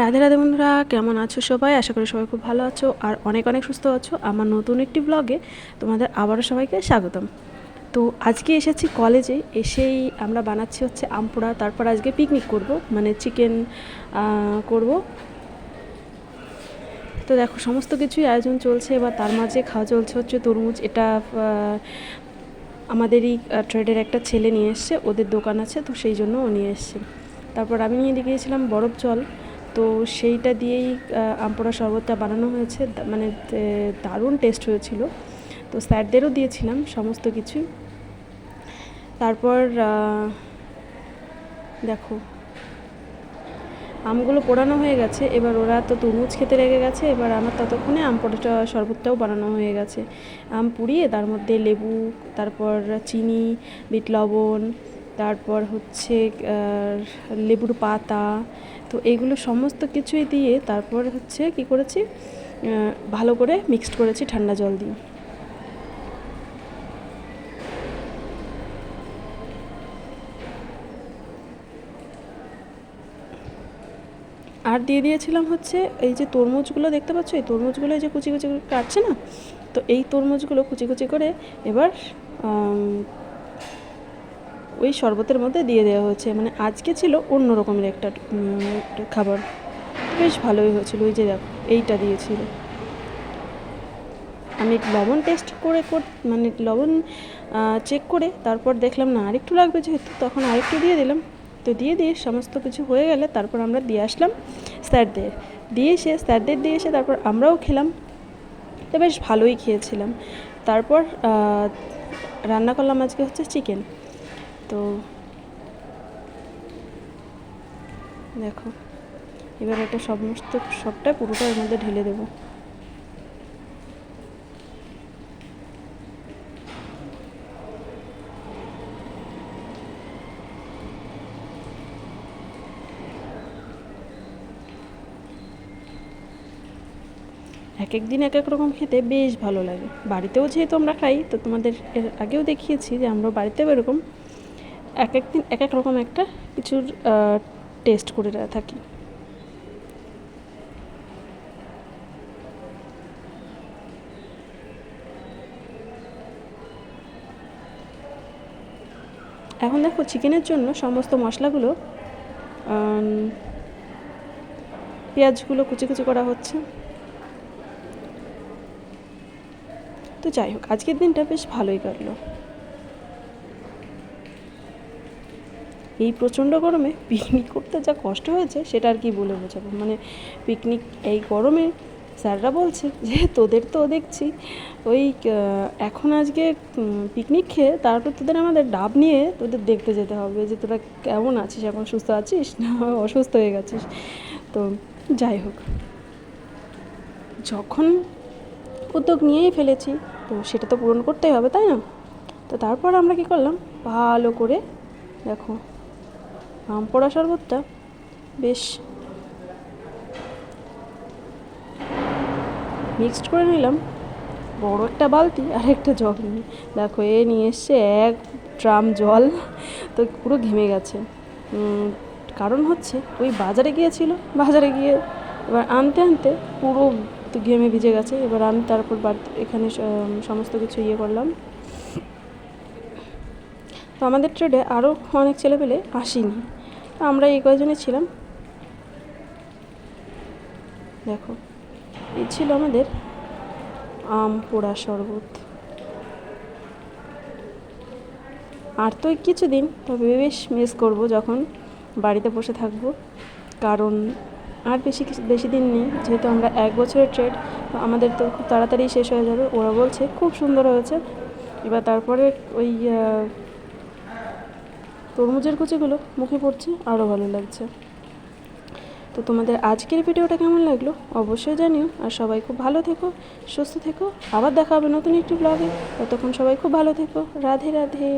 রাধে রাধে বন্ধুরা, কেমন আছো সবাই? আশা করি সবাই খুব ভালো আছো আর অনেক অনেক সুস্থ আছো। আমার নতুন একটি ব্লগে তোমাদের আবারও সবাইকে স্বাগতম। তো আজকে এসেছি কলেজে এসেই আমরা বানাচ্ছি হচ্ছে আমপোড়া তারপর আজকে পিকনিক করব মানে চিকেন করব। তো দেখো, সমস্ত কিছুই আয়োজন চলছে। এবার তার মাঝে খাওয়া চলছে হচ্ছে তরমুজ। এটা আমাদেরই ট্রেডের একটা ছেলে নিয়ে এসছে। ওদের দোকান আছে, তো সেই জন্য ও নিয়ে এসছে। তারপর আমি নিয়ে গিয়েছিলাম বরফ জল। তো সেইটা দিয়েই আমপোড়া শরবতটা বানানো হয়েছে। মানে দারুণ টেস্ট হয়েছিল। তো স্যারদেরও দিয়েছিলাম সমস্ত কিছু। তারপর দেখো, আমগুলো পোড়ানো হয়ে গেছে। এবার ওরা তো তরমুজ খেতে লেগে গেছে। এবার আমার ততক্ষণে আম পোড়াটা শরবতটাও বানানো হয়ে গেছে। আম পুড়িয়ে তার মধ্যে লেবু, তারপর চিনি, বিট লবণ তারপর হচ্ছে লেবুর পাতা, তো এগুলো সমস্ত কিছুই দিয়ে তারপর হচ্ছে কি করেছি ভালো করে মিক্সড করেছি ঠান্ডা জল দিয়ে। আর দিয়ে দিয়েছিলাম হচ্ছে এই যে তরমুজগুলো দেখতে পাচ্ছ? এই তরমুজগুলো এই যে কুচি কুচি কাটছে না? তো এই তরমুজগুলো কুচি কুচি করে এবার ওই শরবতের মধ্যে দিয়ে দেওয়া হয়েছে। মানে আজকে ছিল অন্য রকমের একটা খাবার। বেশ ভালোই হয়েছিল, ওই যে দেখো, এইটা দিয়েছিল। আমি লবণ টেস্ট করে কর মানে লবণ চেক করে তারপর দেখলাম, না, আরেকটু লাগবে যেহেতু, তখন আরেকটু দিয়ে দিলাম। তো দিয়ে দিয়ে সমস্ত কিছু হয়ে গেলে তারপর আমরা দিয়ে আসলাম স্যারদের। দিয়ে এসে স্যারদের দিয়ে এসে তারপর আমরাও খেলাম। তো বেশ ভালোই খেয়েছিলাম। তারপর রান্না করলাম আজকে হচ্ছে চিকেন তো দেখো, এবার এটা সমস্ত, সবটা পুরোটা এর মধ্যে ঢেলে দেবো। এক এক দিন এক এক রকম খেতে বেশ ভালো লাগে। বাড়িতেও যেহেতু আমরা খাই, তো তোমাদের এর আগেও দেখিয়েছি যে আমরা বাড়িতেও এরকম এক এক দিন, এক এক রকম একটা কিছুর টেস্ট করে থাকি। এখন দেখো চিকেনের জন্য সমস্ত মশলাগুলো পেঁয়াজগুলো কুচি কুচি করা হচ্ছে। তো যাই হোক, আজকের দিনটা বেশ ভালোই কাটলো। এই প্রচণ্ড গরমে পিকনিক করতে যা কষ্ট হয়েছে, সেটা আর কি বলে বোঝাবো। মানে পিকনিক এই গরমে স্যাররা বলছে যে, তোদের তো দেখছি, ওই এখন আজকে পিকনিক খেয়ে তারপর তোদের আমাদের ডাব নিয়ে তোদের দেখতে যেতে হবে যে, তোরা কেমন আছিস? এখন সুস্থ আছিস না অসুস্থ হয়ে গেছিস? তো যাই হোক। যখন উদ্যোগ নিয়েই ফেলেছি, তো সেটা তো পূরণ করতেই হবে, তাই না? তো তারপর আমরা কি করলাম? ভালো করে দেখো আম পোড়া শরবতটা, বেশ। মিক্সড করে নিলাম। বড় একটা বালতি আর একটা জগ নিয়ে। দেখো, এ নিয়ে এসছে এক ড্রাম জল। তো পুরো ঘেমে গেছে। কারণ হচ্ছে, ওই বাজারে গিয়েছিল। বাজারে গিয়ে এবার আনতে আনতে পুরো ঘেমে ভিজে গেছে। এবার আমি তারপর এখানে সমস্ত কিছু ইয়ে করলাম। তো আমাদের ট্রেডে আরও অনেক ছেলেপেলে আসেনি। তো আমরা এই কয়জনে ছিলাম? দেখো, এই ছিল আমাদের আম, পোড়া, শরবত। আর তো কিছুদিন, তবে বেশ মিস করব যখন বাড়িতে বসে থাকব। কারণ আর বেশি বেশি দিন নেই, যেহেতু আমরা এক বছরের ট্রেড আমাদের তো খুব তাড়াতাড়ি শেষ হয়ে যাবে। ওরা বলছে, খুব সুন্দর হয়েছে। এবার তারপরে ওই তরমুজের কুচিগুলো মুখে পড়ছে, আরও ভালো লাগছে। তো তোমাদের আজকের ভিডিওটা কেমন লাগল অবশ্যই জানিও, আর সবাই খুব ভালো থেকো, সুস্থ থেকো। আবার দেখা হবে নতুন একটি ব্লগে ততক্ষণ সবাই খুব ভালো থেকো। রাধে রাধে।